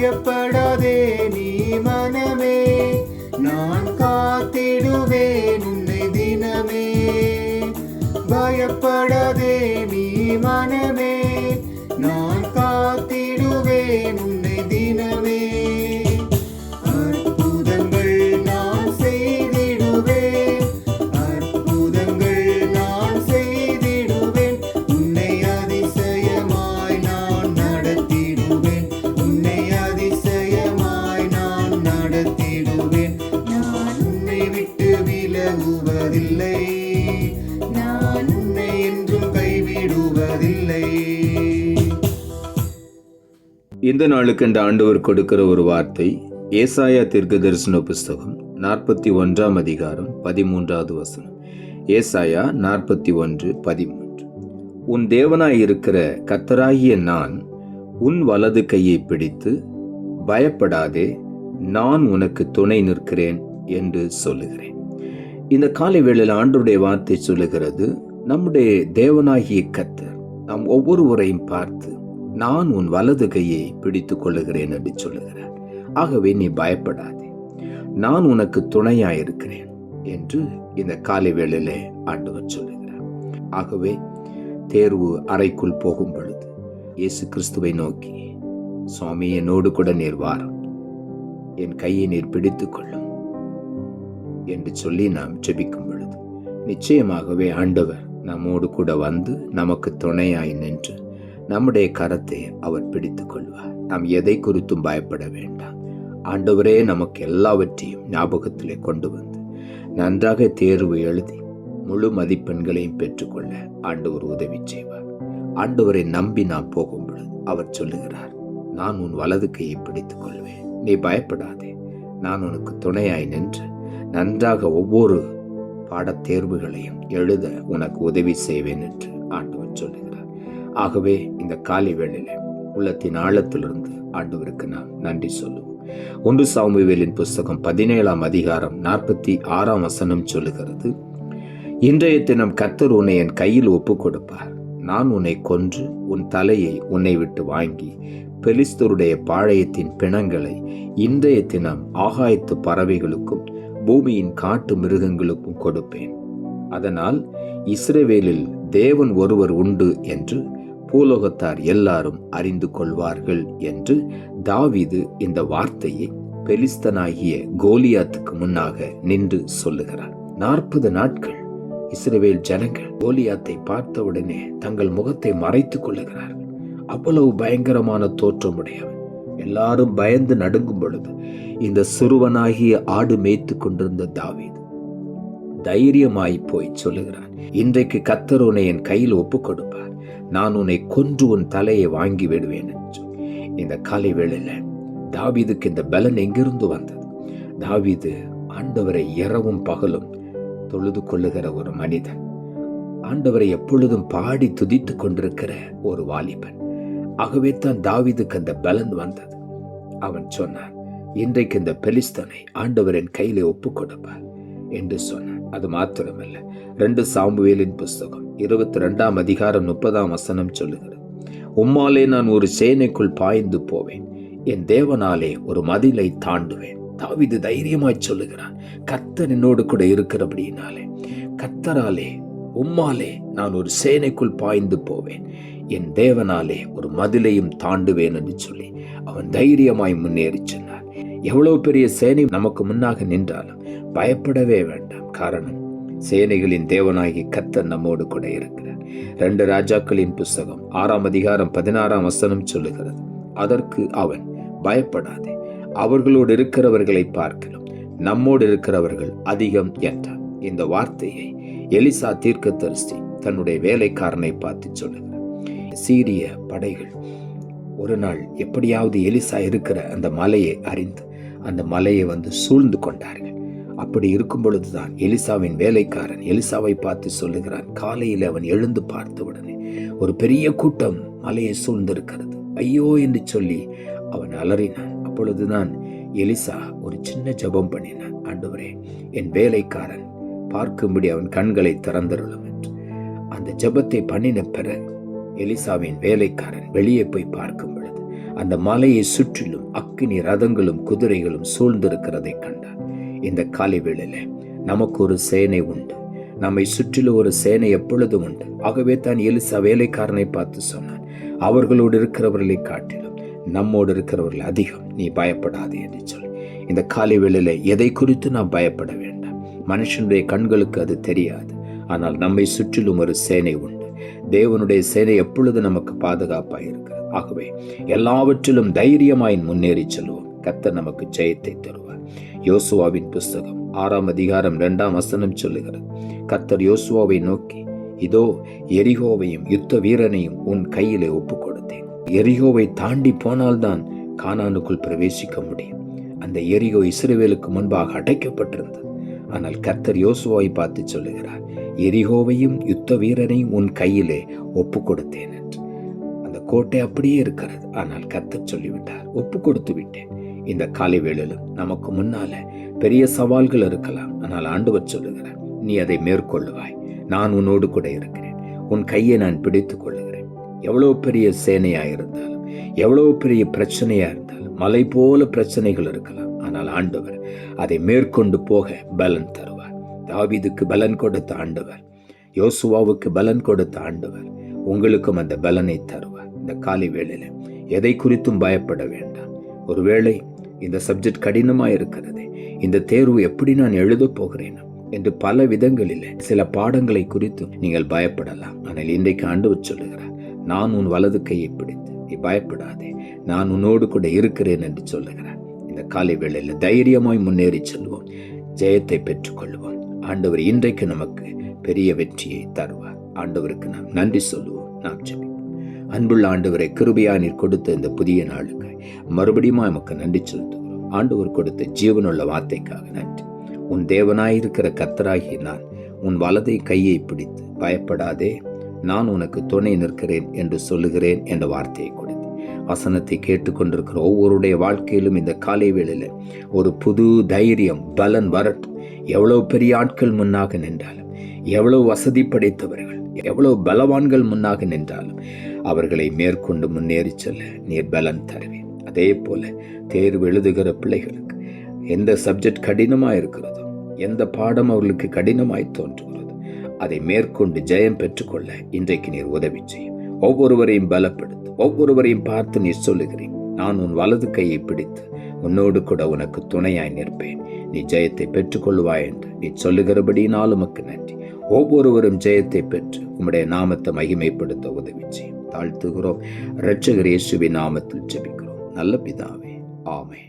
பயப்படாதே நீ மனமே. நான் காத்திடுவேன் உன்னை தினமே. பயப்படாதே நீ மனமே. நான் காத்திடுவேன் உன்னை தினமே. நடத்திடுவேன் நான் உன்னை விட்டு விலகுவதில்லை. நான் உன்னை என்றும் கைவிடுவதில்லை. இந்த நாளுக்கு இந்த ஆண்டவர் கொடுக்கிற ஒரு வார்த்தை ஏசாயா தீர்க்க தரிசன புஸ்தகம் நாற்பத்தி ஒன்றாம் அதிகாரம் பதிமூன்றாவது வசனம். ஏசாயா நாற்பத்தி ஒன்று பதிமூன்று. உன் தேவனாய் இருக்கிற கத்தராகிய நான் உன் வலது கையை பிடித்து பயப்படாதே நான் உனக்கு துணை நிற்கிறேன் என்று சொல்லுகிறேன். இந்த காலை வேளையில் ஆண்டருடைய வார்த்தை சொல்லுகிறது நம்முடைய தேவனாகிய கத்தர் நாம் ஒவ்வொருவரையும் பார்த்து நான் உன் வலது கையை பிடித்து கொள்ளுகிறேன் என்று சொல்லுகிறார். ஆகவே நீ பயப்படாதே. நான் உனக்கு துணையாயிருக்கிறேன் என்று இந்த காலை வேளையிலே ஆண்டவர் சொல்லுகிறார். ஆகவே தேர்வு அறைக்குள் போகும் பொழுது இயேசு கிறிஸ்துவை நோக்கி சுவாமி என்னோடு கூட நீர் வாரும். என் கையை நீர் பிடித்துக் கொள்ளும் என்று சொல்லி நாம் ஜெபிக்கும் பொழுது நிச்சயமாகவே ஆண்டவர் நம்மோடு கூட வந்து நமக்கு துணையாய் நின்று நம்முடைய கரத்தை அவர் பிடித்துக் கொள்வார். நாம் எதை குறித்தும் பயப்பட வேண்டாம். ஆண்டவரே நமக்கு எல்லாவற்றையும் ஞாபகத்திலே கொண்டு வந்து நன்றாக தேர்வு எழுதி முழு மதிப்பெண்களையும் பெற்றுக்கொள்ள ஆண்டவர் உதவி செய்வார். ஆண்டவரை நம்பி நான் போகும் பொழுது அவர் சொல்லுகிறார் நான் உன் வலது கையை பிடித்துக் கொள்வேன். நீ பயப்படாதே. நான் உனக்கு துணையாய் நின்று நன்றாக ஒவ்வொரு பாடத் தேர்வுகளையும் எழுத உனக்கு உதவி செய்வேன் என்று ஆண்டவர் சொல்லுகிறார். ஆகவே இந்த காலை வேளையில உள்ளத்தின் ஆழத்திலிருந்து ஆண்டவருக்கு நாம் நன்றி சொல்லுவோம். ஒன்று சாமுவேலின் புஸ்தகம் பதினேழாம் அதிகாரம் நாற்பத்தி ஆறாம் வசனம் சொல்லுகிறது இன்றைய தினம் கத்தர் உன்னை என் கையில் ஒப்புக் கொடுப்பார் நான் உன்னை கொன்று உன் தலையை உன்னை விட்டு வாங்கி பெலிஸ்தருடைய பாளையத்தின் பிணங்களை இன்றைய தினம் ஆகாயத்து பறவைகளுக்கும் பூமியின் காட்டு மிருகங்களுக்கும் கொடுப்பேன். அதனால் இஸ்ரேவேலில் தேவன் ஒருவர் உண்டு என்று பூலோகத்தார் எல்லாரும் அறிந்து கொள்வார்கள் என்று தாவிது இந்த வார்த்தையை பெலிஸ்தனாகிய கோலியாத்துக்கு முன்னாக நின்று சொல்லுகிறார். நாற்பது நாட்கள் இஸ்ரேவேல் ஜனங்கள் கோலியாத்தை பார்த்தவுடனே தங்கள் முகத்தை மறைத்துக் கொள்ளுகிறார்கள். அவ்வளவு பயங்கரமான தோற்றமுடையவன் எல்லாரும் பயந்து நடுங்கும் பொழுது இந்த சிறுவனாகிய ஆடு மேய்த்து கொண்டிருந்த தாவீது தைரியமாய் போய் சொல்லுகிறான் இன்றைக்கு கத்தர் உன்னை என் கையில் ஒப்புக் கொடுப்பார். நான் உன்னை கொன்று உன் தலையை வாங்கி விடுவேன் என்று. இந்த காலை வேளையில தாவீதுக்கு இந்த பலன் எங்கிருந்து வந்தது? தாவீது ஆண்டவரை இரவும் பகலும் தொழுது கொள்ளுகிற ஒரு மனிதன் ஆண்டவரை எப்பொழுதும் பாடி துதித்துக் கொண்டிருக்கிற ஒரு வாலிபன். ஆகவே தான் தாவிதுக்கு அந்த பலன் வந்தது. அவன் சொன்னான் இன்றைக்கு இந்த பெலிஸ்தனை ஆண்டவரின் கையிலே ஒப்புக் கொடுப்பார் என்று சொன்னான். அது மாத்திரமல்ல ரெண்டு சாம்புவேலின் புஸ்தகம் இருபத்தி ரெண்டாம் அதிகாரம் முப்பதாம் வசனம் சொல்லுகிறது உம்மாலே நான் ஒரு சேனைக்குள் பாய்ந்து போவேன் என் தேவனாலே ஒரு மதிலை தாண்டுவேன். தாவிது தைரியமாய் சொல்லுகிறான் கத்தர் என்னோடு கூட இருக்கிற அப்படின்னாலே கத்தராலே உம்மாலே நான் ஒரு சேனைக்குள் பாய்ந்து போவேன். என் தேவனாலே ஒரு மதிலையும் தாண்டுவேன் என்று சொல்லி அவன் தைரியமாய் முன்னேறி சொன்னார் எவ்வளவு பெரிய சேனை நமக்கு முன்னாக நின்றாலும் பயப்படவே வேண்டாம். காரணம் சேனைகளின் தேவனாகி கத்தர் நம்மோடு கூட இருக்கிறார். ரெண்டு ராஜாக்களின் புஸ்தகம் ஆறாம் அதிகாரம் பதினாறாம் வசனம் சொல்லுகிறது அதற்கு அவன் பயப்படாதே. அவர்களோடு இருக்கிறவர்களை பார்க்கலாம் நம்மோடு இருக்கிறவர்கள் அதிகம் என்றார். இந்த வார்த்தையை எலிசா தீர்க்க தரிசி தன்னுடைய வேலைக்காரனை பார்த்து சொல்லுகிறார். சீரிய படைகள். ஒரு நாள் எப்படியாவது எலிசா இருக்கிற அந்த மலையை அறிந்து அந்த மலையை வந்து சூழ்ந்து கொண்டார்கள். அப்படி இருக்கும் பொழுதுதான் எலிசாவின் வேலைக்காரன் எலிசாவை பார்த்து சொல்லுகிறான். காலையில் அவன் எழுந்து பார்த்தவுடனே ஒரு பெரிய கூட்டம் மலையை சூழ்ந்திருக்கிறது. ஐயோ என்று சொல்லி அவன் அலறினான். அப்பொழுதுதான் எலிசா ஒரு சின்ன ஜபம் பண்ணினான். ஆண்டவரே என் வேலைக்காரன் பார்க்கும்படி அவன் கண்களை திறந்தருளும் என்று. அந்த ஜபத்தை பண்ணின பிறகு எலிசாவின் வேலைக்காரன் வெளியே போய் பார்க்கும் பொழுது அந்த மலையை சுற்றிலும் அக்கினி ரதங்களும் குதிரைகளும் சூழ்ந்திருக்கிறதை கண்டார் இந்த காலை வேளையில நமக்கு ஒரு சேனை உண்டு. நம்மை சுற்றிலும் ஒரு சேனை எப்பொழுதும் உண்டு. ஆகவே தான் எலிசா வேலைக்காரனை பார்த்து சொன்னான். அவர்களோடு இருக்கிறவர்களை காட்டிலும் நம்மோடு இருக்கிறவர்கள் அதிகம். நீ பயப்படாதே என்று சொல் இந்த காலை வேளையில் எதை குறித்து நான் பயப்பட வேண்டாம்? மனுஷனுடைய கண்களுக்கு அது தெரியாது. ஆனால் நம்மை சுற்றிலும் ஒரு சேனை உண்டு. தேவனுடைய சேனை எப்பொழுது நமக்கு பாதுகாப்பாக இருக்கிறது? ஆகவே எல்லாவற்றிலும் தைரியமாய் முன்னேறி செல்வோம். கர்த்தர் நமக்கு ஜெயத்தை தருவார். யோசுவாவின் புஸ்தகம் ஆறாம் அதிகாரம் இரண்டாம் வசனம் சொல்லுகிறது. கர்த்தர் யோசுவாவை நோக்கி இதோ எரிகோவையும் யுத்த வீரனையும் உன் கையிலே ஒப்புக்கொள். எரிகோவை தாண்டி போனால்தான் கானானுக்குள் பிரவேசிக்க முடியும். அந்த எரிகோ இஸ்ரேவேலுக்கு முன்பாக அடைக்கப்பட்டிருந்தது. ஆனால் கர்த்தர் யோசுவாவை பார்த்து சொல்லுகிறார் எரிகோவையும் யுத்த வீரனையும் உன் கையிலே ஒப்பு கொடுத்தேன் என்று. அந்த கோட்டை அப்படியே இருக்கிறது. ஆனால் கர்த்தர் சொல்லிவிட்டார் ஒப்பு கொடுத்து விட்டேன். இந்த காலை வேளையிலும் நமக்கு முன்னால பெரிய சவால்கள் இருக்கலாம். ஆனால் ஆண்டவர் சொல்லுகிறார் நீ அதை மேற்கொள்ளுவாய். நான் உன்னோடு கூட இருக்கிறேன். உன் கையை நான் பிடித்துக் கொள்ளுகிறேன். எவ்வளோ பெரிய சேனையா இருந்தாலும் எவ்வளோ பெரிய பிரச்சனையா இருந்தாலும் மலை போல பிரச்சனைகள் இருக்கலாம். ஆனால் ஆண்டவர் அதை மேற்கொண்டு போக பலன் தருவார். தாவிதுக்கு பலன் கொடுத்த ஆண்டவர் யோசுவாவுக்கு பலன் கொடுத்த ஆண்டவர் உங்களுக்கும் அந்த பலனை தருவார். இந்த காலை வேளையில் எதை குறித்தும் பயப்பட வேண்டாம். ஒருவேளை இந்த சப்ஜெக்ட் கடினமா இருக்கிறது இந்த தேர்வு எப்படி நான் எழுதப் போகிறேன் என்று பல விதங்களில் சில பாடங்களை குறித்தும் நீங்கள் பயப்படலாம். ஆனால் இன்றைக்கு ஆண்டு சொல்லுகிறார் நான் உன் வலது கையை பிடித்து நீ பயப்படாதே. நான் உன்னோடு கூட இருக்கிறேன் என்று சொல்லுகிறார். இந்த காலை வேளையில் தைரியமாய் முன்னேறி செல்வோம். ஜெயத்தை பெற்றுக்கொள்வோம். ஆண்டவர் இன்றைக்கு நமக்கு பெரிய வெற்றியை தருவார். ஆண்டவருக்கு நாம் நன்றி சொல்லுவோம். நாம் ஜெபிப்போம். அன்புள்ள ஆண்டவரை கிருபையா நீர் கொடுத்த இந்த புதிய நாளுக்கு மறுபடியும் நமக்கு நன்றி செலுத்துகிறோம். ஆண்டவர் கொடுத்த ஜீவனுள்ள வார்த்தைக்காக நன்றி. உன் தேவனாயிருக்கிற கத்தராகி நான் உன் வலதை கையை பிடித்து பயப்படாதே. நான் உனக்கு துணை நிற்கிறேன் என்று சொல்லுகிறேன் என்ற வார்த்தையை கொடுத்து வசனத்தை கேட்டுக்கொண்டிருக்கிற ஒவ்வொருடைய வாழ்க்கையிலும் இந்த காலை வேளையில் ஒரு புது தைரியம் பலன் வரட்டும். எவ்வளவு பெரிய ஆட்கள் முன்னாக நின்றாலும் எவ்வளவு வசதி படைத்தவர்கள் எவ்வளவு பலவான்கள் முன்னாக நின்றாலும் அவர்களை மேற்கொண்டு முன்னேறி செல்ல நீர் பலன் தருவேன். அதே போல தேர்வு எழுதுகிற பிள்ளைகளுக்கு எந்த சப்ஜெக்ட் கடினமாக இருக்கிறதோ எந்த பாடம் அவர்களுக்கு கடினமாய் தோன்றுகிறதோ அதை மேற்கொண்டு ஜெயம் பெற்றுக்கொள்ள இன்றைக்கு நீர் உதவி செய்யும். ஒவ்வொருவரையும் பலப்படுத்து ஒவ்வொருவரையும் பார்த்து நீர் சொல்லுகிறேன். நான் உன் வலது கையை பிடித்து உன்னோடு கூட உனக்கு துணையாய் நிற்பேன். நீ ஜெயத்தை பெற்றுக்கொள்வாய் என்று நீ சொல்லுகிறபடினாலும் உமக்கு நன்றி. ஒவ்வொருவரும் ஜெயத்தை பெற்று உம்முடைய நாமத்தை மகிமைப்படுத்த உதவி செய்யும். தாழ்த்துகிறோம். இரட்சகர் இயேசுவின் நாமத்தில் ஜெபிக்கிறோம். நல்ல பிதாவே. ஆமென்.